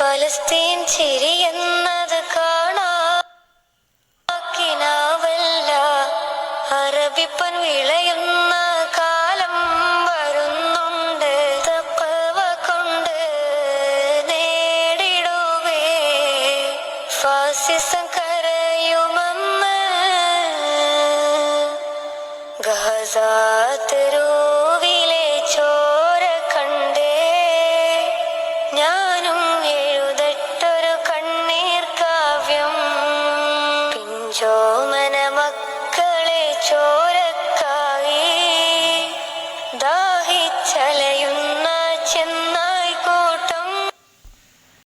ഫലസ്തീൻ ചിരി എന്നത് കാണാക്കിനാവല്ല അറബിപ്പൻ വിളയുന്ന കാലം വരുന്നുണ്ട്. തപ്പവ കൊണ്ട് നേടിടുവേ. ഫാസിസം കരയുമെന്ന് ഗസാത്തരൂവിലെ ചോമന മക്കളെ ചോരക്കായി ദാഹിച്ചലയ